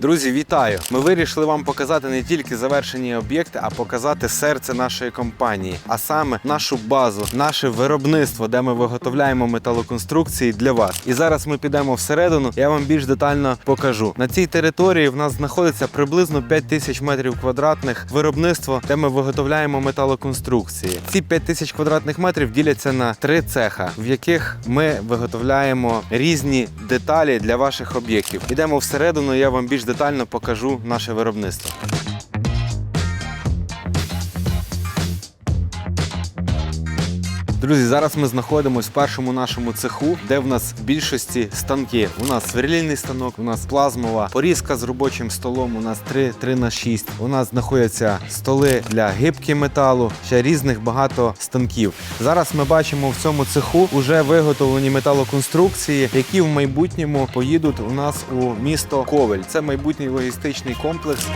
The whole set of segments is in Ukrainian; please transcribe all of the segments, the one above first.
Друзі, вітаю! Ми вирішили вам показати не тільки завершені об'єкти, а показати серце нашої компанії, а саме нашу базу, наше виробництво, де ми виготовляємо металоконструкції для вас. І зараз ми підемо всередину. Я вам більш детально покажу. На цій території в нас знаходиться приблизно 5 тисяч метрів квадратних виробництво, де ми виготовляємо металоконструкції. Ці 5 тисяч квадратних метрів діляться на три цеха, в яких ми виготовляємо різні деталі для ваших об'єктів. Ідемо всередину, я вам більш детально покажу наше виробництво. Друзі, зараз ми знаходимося в першому нашому цеху, де в нас в більшості станки. У нас сверлільний станок, у нас плазмова порізка з робочим столом. У нас 3, 3 на 6. У нас знаходяться столи для гибки металу, ще різних багато станків. Зараз ми бачимо в цьому цеху вже виготовлені металоконструкції, які в майбутньому поїдуть у нас у місто Ковель. Це майбутній логістичний комплекс.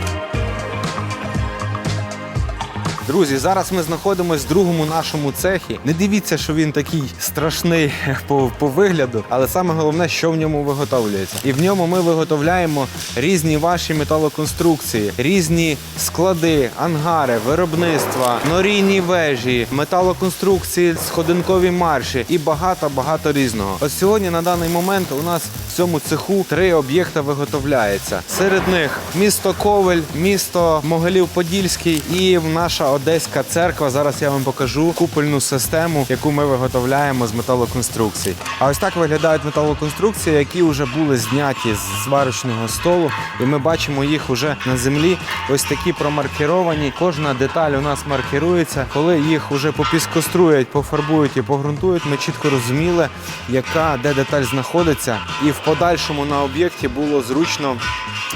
Друзі, зараз ми знаходимося в другому нашому цехі. Не дивіться, що він такий страшний по, по вигляду, але саме головне, що в ньому виготовлюється. І в ньому ми виготовляємо різні ваші металоконструкції, різні склади, ангари, виробництва, норійні вежі, металоконструкції, сходинкові марші і багато-багато різного. Ось сьогодні на даний момент у нас в цьому цеху три об'єкти виготовляється. Серед них місто Ковель, місто Могилів-Подільський і наша Одеська церква. Зараз я вам покажу купольну систему, яку ми виготовляємо з металоконструкцій. А ось так виглядають металоконструкції, які вже були зняті з зварочного столу, і ми бачимо їх уже на землі. Ось такі промаркеровані. Кожна деталь у нас маркирується. Коли їх уже попіскострують, пофарбують і погрунтують, ми чітко розуміли, яка де деталь знаходиться, і в подальшому на об'єкті було зручно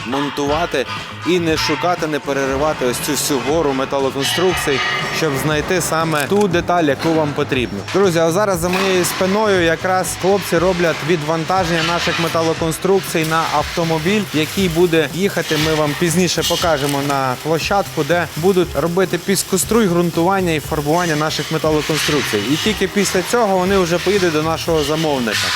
монтувати і не шукати, не переривати ось цю всю гору металоконструкцій, щоб знайти саме ту деталь, яку вам потрібно. Друзі, а зараз за моєю спиною якраз хлопці роблять відвантаження наших металоконструкцій на автомобіль, який буде їхати. Ми вам пізніше покажемо на площадку, де будуть робити піскоструй, ґрунтування і фарбування наших металоконструкцій. І тільки після цього вони вже поїдуть до нашого замовника.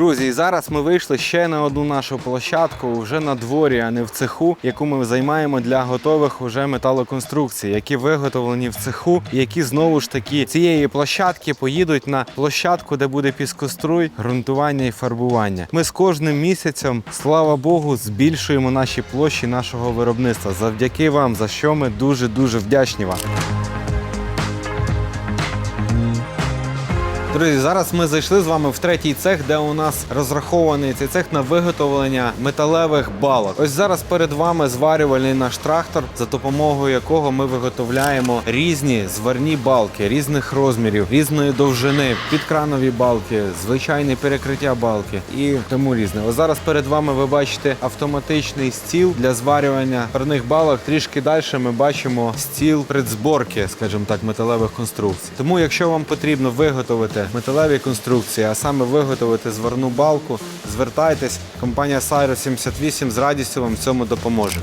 Друзі, зараз ми вийшли ще на одну нашу площадку, вже на дворі, а не в цеху, яку ми займаємо для готових уже металоконструкцій, які виготовлені в цеху, і які знову ж таки цієї площадки поїдуть на площадку, де буде піскоструй, ґрунтування і фарбування. Ми з кожним місяцем, слава Богу, збільшуємо наші площі нашого виробництва. Завдяки вам, за що ми дуже дуже вдячні вам. Друзі, зараз ми зайшли з вами в третій цех, де у нас розрахований цей цех на виготовлення металевих балок. Ось зараз перед вами зварювальний наш трактор, за допомогою якого ми виготовляємо різні зварні балки різних розмірів, різної довжини, підкранові балки, звичайне перекриття балки і тому різне. Ось зараз перед вами ви бачите автоматичний стіл для зварювання парних балок. Трішки далі ми бачимо стіл предзборки, скажімо так, металевих конструкцій. Тому, якщо вам потрібно виготовити металеві конструкції, а саме виготовити зварну балку, звертайтесь. Компанія Cyro 78 з радістю вам в цьому допоможе.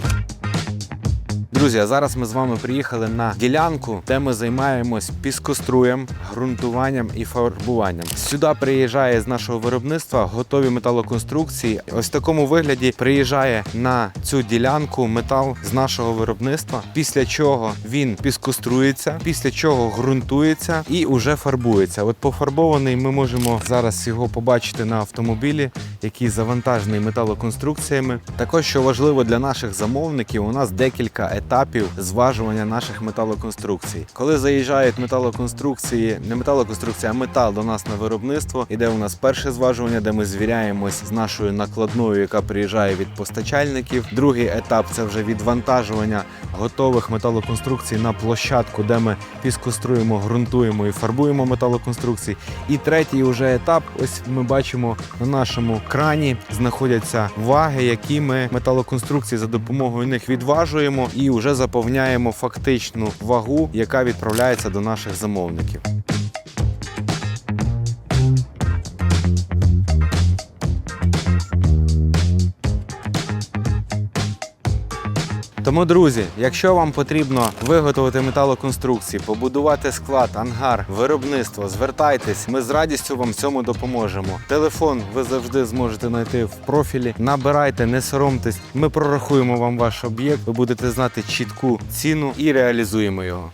Друзі, а зараз ми з вами приїхали на ділянку, де ми займаємось піскоструєм, ґрунтуванням і фарбуванням. Сюди приїжджає з нашого виробництва готові металоконструкції. Ось в такому вигляді приїжджає на цю ділянку метал з нашого виробництва, після чого він піскострується, після чого ґрунтується і уже фарбується. От пофарбований ми можемо зараз його побачити на автомобілі, який завантажений металоконструкціями. Також що важливо для наших замовників, у нас декілька етапів зважування наших металоконструкцій. Коли заїжджають металоконструкції, не металоконструкція, а метал до нас на виробництво, іде у нас перше зважування, де ми звіряємось з нашою накладною, яка приїжджає від постачальників. Другий етап це вже відвантажування готових металоконструкцій на площадку, де ми піскоструємо, ґрунтуємо і фарбуємо металоконструкції. І третій уже етап, ось ми бачимо на нашому крані знаходяться ваги, які ми металоконструкції за допомогою них відважуємо і вже заповняємо фактичну вагу, яка відправляється до наших замовників. Тому, друзі, якщо вам потрібно виготовити металоконструкції, побудувати склад, ангар, виробництво, звертайтесь. Ми з радістю вам цьому допоможемо. Телефон ви завжди зможете знайти в профілі. Набирайте, не соромтесь. Ми прорахуємо вам ваш об'єкт. Ви будете знати чітку ціну і реалізуємо його.